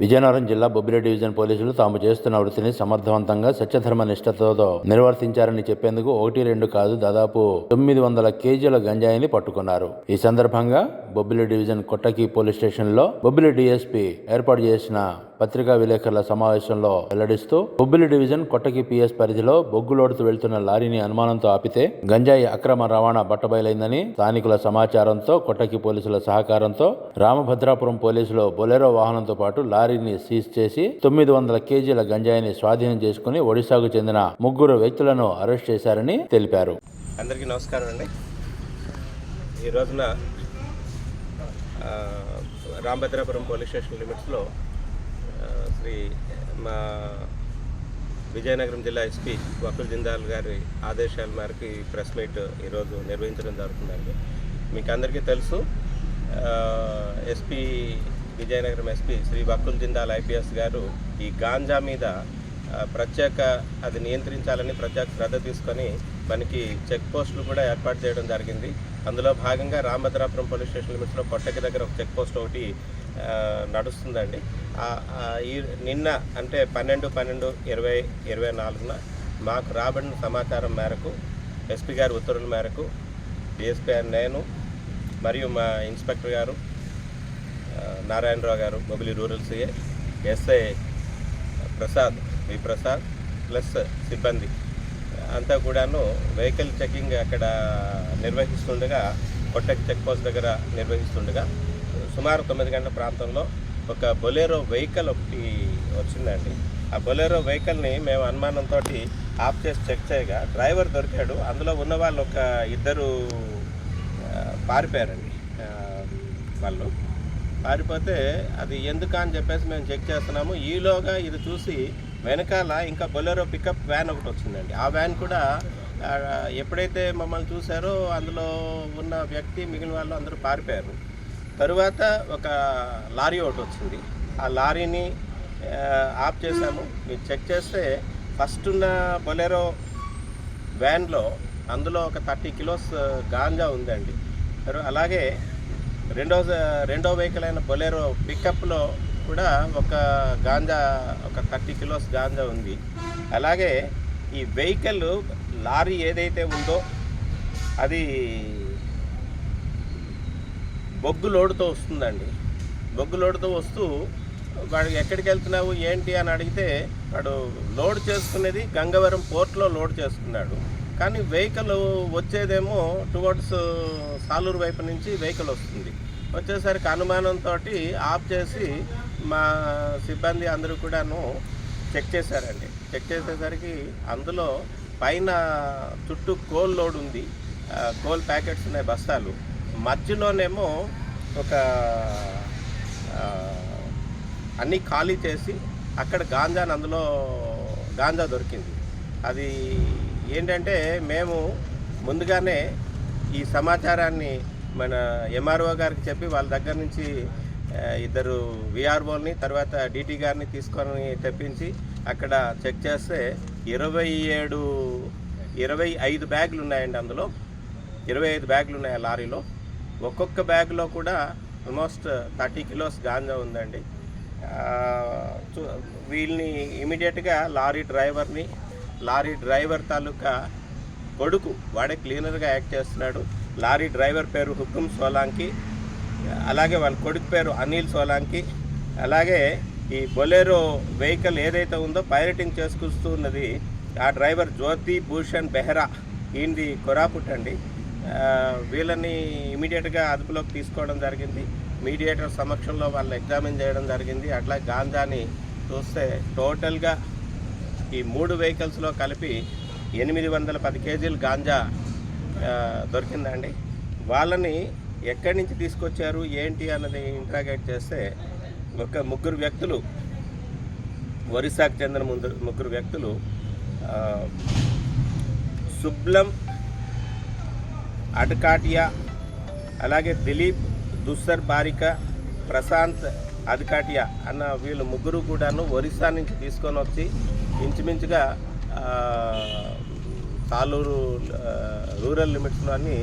విజయనగరం జిల్లా బొబ్బిలి డివిజన్ పోలీసులు తాము చేస్తున్న వృత్తిని సమర్థవంతంగా సత్యధర్మ నిష్ఠతో నిర్వర్తించారని చెప్పేందుకు ఒకటి రెండు కాదు దాదాపు తొమ్మిది వందల కేజీల గంజాయిని పట్టుకున్నారు. ఈ సందర్భంగా బొబ్బిలి డివిజన్ కొట్టకి పోలీస్ స్టేషన్లో బొబ్బిలి డిఎస్పీ ఏర్పాటు చేసిన పత్రికా విలేకరుల సమావేశంలో వెల్లడిస్తూ బొబ్బిలి డివిజన్ కొట్టకి పిఎస్ పరిధిలో బొగ్గులోడుతూ వెళ్తున్న లారీని అనుమానంతో ఆపితే గంజాయి అక్రమ రవాణా బట్టబయలైందని స్థానికుల సమాచారంతో కొట్టకి పోలీసుల సహకారంతో రామభద్రాపురం పోలీసులు బొలెరో వాహనంతో పాటు లారీని సీజ్ చేసి తొమ్మిది వందల కేజీల గంజాయిని స్వాధీనం చేసుకుని ఒడిశాకు చెందిన ముగ్గురు వ్యక్తులను అరెస్ట్ చేశారని తెలిపారు. అందరికీ నమస్కారం అండి. ఈ రోజున రామభద్రాపురం పోలీస్ స్టేషన్ లిమిట్స్లో శ్రీ మా విజయనగరం జిల్లా ఎస్పీ వకుల్ జిందాల్ గారి ఆదేశాల మేరకు ఈ ప్రెస్ మీట్ ఈరోజు నిర్వహించడం జరుగుతుందండి. మీకు అందరికీ తెలుసు SP Vizianagaram SP Shri Vakul Jindal IPS గారు ఈ గాంజా మీద ప్రత్యేక అది నియంత్రించాలని ప్రత్యేక శ్రద్ధ తీసుకొని మనకి చెక్ పోస్టులు కూడా ఏర్పాటు చేయడం జరిగింది. అందులో భాగంగా రామభద్రాపురం పోలీస్ స్టేషన్ లిమిట్స్లో కొట్టకి దగ్గర ఒక చెక్ పోస్ట్ ఒకటి నడుస్తుందండి. ఈ నిన్న అంటే పన్నెండు పన్నెండు ఇరవై ఇరవై నాలుగున మాకు రాబడిన సమాచారం మేరకు ఎస్పీ గారి ఉత్తర్వుల మేరకు డిఎస్పీ నేను మరియు మా ఇన్స్పెక్టర్ గారు నారాయణరావు గారు Mobilio rural CI SI Prasad V Prasad plus సిబ్బంది. అంతా కూడాను వెహికల్ చెకింగ్ అక్కడ నిర్వహిస్తుండగా కొట్టకి చెక్ పోస్ట్ దగ్గర నిర్వహిస్తుండగా సుమారు తొమ్మిది గంటల ప్రాంతంలో ఒక బొలేరో వెహికల్ ఒకటి వచ్చిందండి. ఆ బొలేరో వెహికల్ని మేము అనుమానంతో ఆఫ్ చేసి చెక్ చేయగా డ్రైవర్ దొరికాడు. అందులో ఉన్న వాళ్ళు ఒక ఇద్దరు పారిపోయారండి. వాళ్ళు పారిపోతే అది ఎందుకు అని చెప్పేసి మేము చెక్ చేస్తున్నాము. ఈలోగా ఇది చూసి వెనకాల ఇంకా బొలెరో పికప్ వ్యాన్ ఒకటి వచ్చిందండి. ఆ వ్యాన్ కూడా ఎప్పుడైతే మమ్మల్ని చూసారో అందులో ఉన్న వ్యక్తి మిగిలిన వాళ్ళు అందరూ పారిపోయారు. తరువాత ఒక లారీ ఒకటి వచ్చింది. ఆ లారీని ఆఫ్ చేశాము. మీరు చెక్ చేస్తే ఫస్ట్ ఉన్న బొలెరో వ్యాన్లో అందులో ఒక థర్టీ కిలోస్ గాంజా ఉందండి. అలాగే రెండో రెండో వెహికల్ అయిన బొలెరో పికప్లో కూడా ఒక గాంజా ఒక థర్టీ కిలోస్ గాంజా ఉంది. అలాగే ఈ వెహికల్ లారీ ఏదైతే ఉందో అది బొగ్గు లోడుతో వస్తుందండి. బొగ్గు లోడుతో వస్తూ వాడు ఎక్కడికి వెళ్తున్నావు ఏంటి అని అడిగితే వాడు లోడ్ చేసుకునేది గంగవరం పోర్ట్లో లోడ్ చేసుకున్నాడు. కానీ వెహికల్ వచ్చేదేమో టువర్డ్స్ సాలూరు వైపు నుంచి వెహికల్ వస్తుంది. వచ్చేసరికి అనుమానంతో ఆఫ్ చేసి మా సిబ్బంది అందరూ కూడాను చెక్ చేశారండి. చెక్ చేసేసరికి అందులో పైన చుట్టూ కోల్ లోడ్ ఉంది. కోల్ ప్యాకెట్స్ ఉన్నాయి బస్తాలు. మధ్యలోనేమో ఒక అన్నీ ఖాళీ చేసి అక్కడ గాంజాని అందులో గాంజా దొరికింది. అది ఏంటంటే మేము ముందుగానే ఈ సమాచారాన్ని మన ఎంఆర్ఓ గారికి చెప్పి వాళ్ళ దగ్గర నుంచి ఇద్దరు విఆర్ఓని తర్వాత డిటి గారిని తీసుకొని తెప్పించి అక్కడ చెక్ చేస్తే ఇరవై ఏడు ఇరవై ఐదు బ్యాగులు ఉన్నాయండి అందులో. ఇరవై ఐదు బ్యాగులు ఉన్నాయి లారీలో. ఒక్కొక్క బ్యాగ్లో కూడా ఆల్మోస్ట్ థర్టీ కిలోస్ గాంజా ఉందండి. చూ- వీళ్ళని ఇమీడియట్గా లారీ డ్రైవర్ని లారీ డ్రైవర్ తాలూకా కొడుకు వాడే క్లీనర్గా యాక్ట్ చేస్తున్నాడు. లారీ డ్రైవర్ పేరు హుకుమ్ సోలాంకి. అలాగే వాళ్ళ కొడుకు పేరు అనిల్ సోలాంకి. అలాగే ఈ బొలేరో వెహికల్ ఏదైతే ఉందో పైలటింగ్ చేసుకొస్తూ ఉన్నది ఆ డ్రైవర్ జ్యోతి భూషణ్ బెహ్రా. ఈయనది కొరాపుట్ అండి. వీళ్ళని ఇమీడియట్గా అదుపులోకి తీసుకోవడం జరిగింది. మీడియేటర్ సమక్షంలో వాళ్ళు ఎగ్జామిన్ చేయడం జరిగింది. అట్లా గాంజాని చూస్తే టోటల్గా ఈ మూడు వెహికల్స్లో కలిపి ఎనిమిది వందల పది కేజీలు గాంజా దొరికిందండి. వాళ్ళని ఎక్కడి నుంచి తీసుకొచ్చారు ఏంటి అన్నది ఇంట్రాగేట్ చేస్తే ఒక ముగ్గురు వ్యక్తులు ఒరిస్సాకు చెందిన ముందు ముగ్గురు వ్యక్తులు సుబ్లం అడ్కాటియా అలాగే దిలీప్ దుస్సర్ బారిక ప్రశాంత్ అడ్కాటియా అన్న వీళ్ళు ముగ్గురు కూడాను ఒరిస్సా నుంచి తీసుకొని వచ్చి ఇంచుమించుగా తాలూరు రూరల్ లిమిట్స్లోని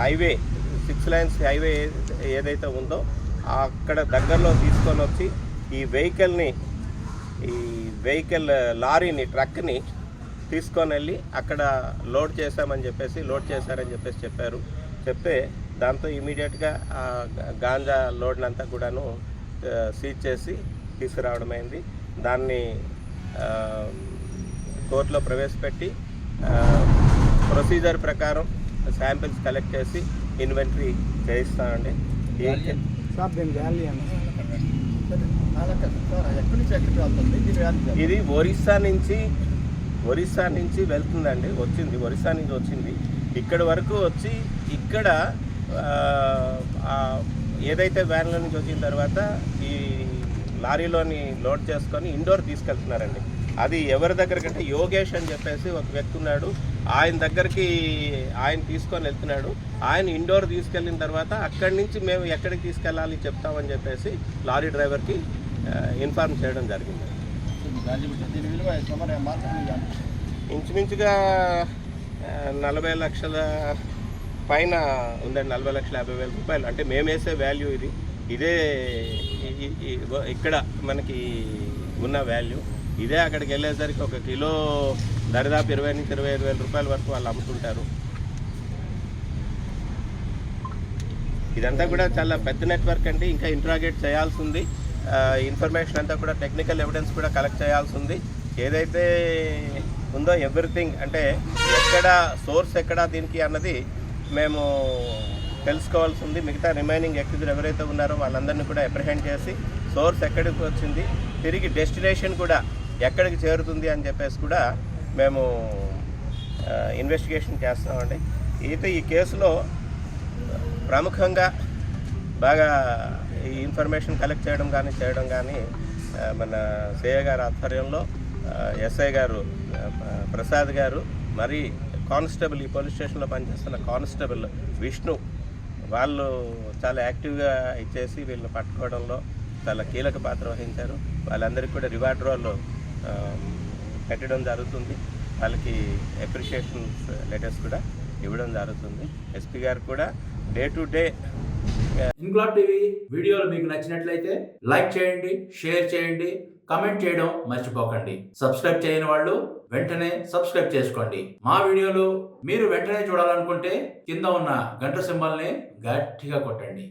హైవే సిక్స్ లైన్స్ హైవే ఏదైతే ఉందో అక్కడ దగ్గరలో తీసుకొని వచ్చి ఈ వెహికల్ని ఈ వెహికల్ లారీని ట్రక్ని తీసుకొని వెళ్ళి అక్కడ లోడ్ చేశామని చెప్పేసి లోడ్ చేశారని చెప్పేసి చెప్పారు. చెప్తే దాంతో ఇమీడియట్గా ఆ గాంజా లోడ్ని అంతా కూడాను సీజ్ చేసి తీసుకురావడమైంది దాన్ని కోర్టులో ప్రవేశపెట్టి ప్రొసీజర్ ప్రకారం శాంపిల్స్ కలెక్ట్ చేసి ఇన్వెంటరీ వ్యాలీ ఇది ఒరిస్సా నుంచి ఒరిస్సా నుంచి వెళ్తుందండి. వచ్చింది ఒరిస్సా నుంచి వచ్చింది. ఇక్కడ వరకు వచ్చి ఇక్కడ ఏదైతే వ్యాన్ల నుంచి వచ్చిన తర్వాత ఈ లారీలోని లోడ్ చేసుకొని ఇండోర్ తీసుకెళ్తున్నారండి. అది ఎవరి దగ్గరకంటే యోగేష్ అని చెప్పేసి ఒక వ్యక్తి ఉన్నాడు. ఆయన దగ్గరికి ఆయన తీసుకొని వెళ్తున్నాడు. ఆయన ఇండోర్ తీసుకెళ్ళిన తర్వాత అక్కడి నుంచి మేము ఎక్కడికి తీసుకెళ్ళాలి చెప్తామని చెప్పేసి లారీ డ్రైవర్కి ఇన్ఫార్మ్ చేయడం జరిగింది. ఇంచుమించుగా నలభై లక్షల పైన ఉందండి. నలభై లక్షల యాభై వేల రూపాయలు. అంటే మేమేసే వాల్యూ ఇది. ఇదే ఇక్కడ మనకి ఉన్న వాల్యూ. ఇదే అక్కడికి వెళ్ళేసరికి ఒక కిలో దరిదాపు ఇరవై నుంచి ఇరవై ఐదు వేల రూపాయల వరకు వాళ్ళు అమ్ముతుంటారు. ఇదంతా కూడా చాలా పెద్ద నెట్వర్క్ అండి. ఇంకా ఇంట్రాగేట్ చేయాల్సి ఉంది ఇన్ఫర్మేషన్ అంతా కూడా టెక్నికల్ ఎవిడెన్స్ కూడా కలెక్ట్ చేయాల్సి ఉంది ఏదైతే ఉందో ఎవ్రీథింగ్ అంటే ఎక్కడ సోర్స్ ఎక్కడ దీనికి అన్నది మేము తెలుసుకోవాల్సి ఉంది మిగతా రిమైనింగ్ వ్యక్తులు ఎవరైతే ఉన్నారో వాళ్ళందరినీ కూడా అప్రిహెండ్ చేసి సోర్స్ ఎక్కడికి వచ్చింది తిరిగి డెస్టినేషన్ కూడా ఎక్కడికి చేరుతుంది అని చెప్పేసి కూడా మేము ఇన్వెస్టిగేషన్ చేస్తామండి అయితే ఈ కేసులో ప్రముఖంగా బాగా ఈ ఇన్ఫర్మేషన్ కలెక్ట్ చేయడం కానీ చేయడం కానీ మన సేయ గారి ఆధ్వర్యంలో ఎస్ఐ గారు ప్రసాద్ గారు మరి కానిస్టేబుల్ ఈ పోలీస్ స్టేషన్లో పనిచేస్తున్న కానిస్టేబుల్ విష్ణు వాళ్ళు చాలా యాక్టివ్గా ఇచ్చేసి వీళ్ళని పట్టుకోవడంలో చాలా కీలక పాత్ర వహించారు. వాళ్ళందరికీ కూడా రివార్డ్ రోల్ పెట్టడం జరుగుతుంది. వాళ్ళకి అప్రిషియేషన్స్ లెటర్స్ కూడా ఇవ్వడం జరుగుతుంది. ఎస్పీ గారు కూడా day to day Inquilab TV వీడియోలు మీకు నచ్చినట్లయితే లైక్ చేయండి షేర్ చేయండి కమెంట్ చేయడం మర్చిపోకండి. సబ్స్క్రైబ్ చేయని వాళ్ళు వెంటనే సబ్స్క్రైబ్ చేసుకోండి. మా వీడియోలు మీరు వెంటనే చూడాలనుకుంటే కింద ఉన్న గంట సింబల్ని గట్టిగా కొట్టండి.